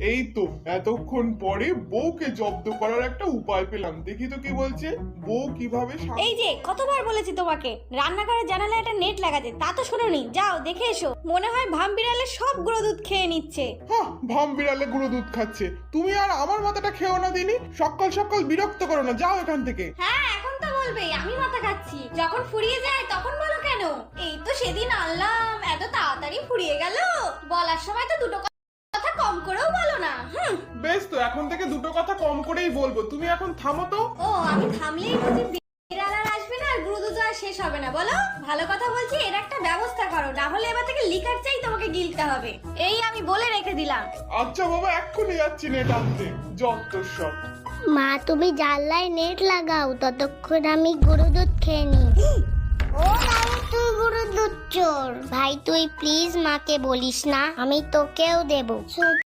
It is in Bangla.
এই তো এতক্ষণ পরে বউকে জব্দ করার একটা উপায় পেলাম। দেখি তো কি বলছে বউ কীভাবে এই যে কতবার বলেছি তোমাকে রান্নাঘরের জানালায় একটা নেট লাগাতে তা তো শোনোনি। যাও দেখে এসো। মনে হয় ভাম বিড়ালে সব গুঁড়ো দুধ খেয়ে নিচ্ছে। হাহ, ভাম বিড়ালে গুঁড়ো দুধ খাচ্ছে। তুমি আর আমার মাথাটা খেও না দিনি। সকাল সকাল বিরক্ত করো না যাও এখান থেকে। হ্যাঁ এখন তো বলবেই আমি মাথা খাচ্ছি। যখন ফুরিয়ে যায় তখন বলো কেন? এই তো সেদিন আনলাম এত তাড়াতাড়ি ফুরিয়ে গেল। বলার সময় তো দুটো কথা তো এখন থেকে দুটো কথা কম করেই বলব। তুমি এখন থামো তো। ও আমি থামলেই বুঝি বিড়াল আর আসবে না আর গুঁড়ো দুধ আর শেষ হবে না বলো? ভালো কথা বলছি এর একটা ব্যবস্থা করো না হলে এবার থেকে লিকার চাই তোমাকে গিলতে হবে। এই আমি বলে রেখে দিলাম। আচ্ছা বাবা এক্ষুনি যাচ্ছি নেট আনতে। যত সব। মা তুমি জানলায় নেট লাগাও ততক্ষণ আমি গরু দুধ খেয়ে নি ও ভাই তুই গরু দুধ চোর। ভাই তুই প্লিজ মাকে বলিস না আমি তোকেও দেবো।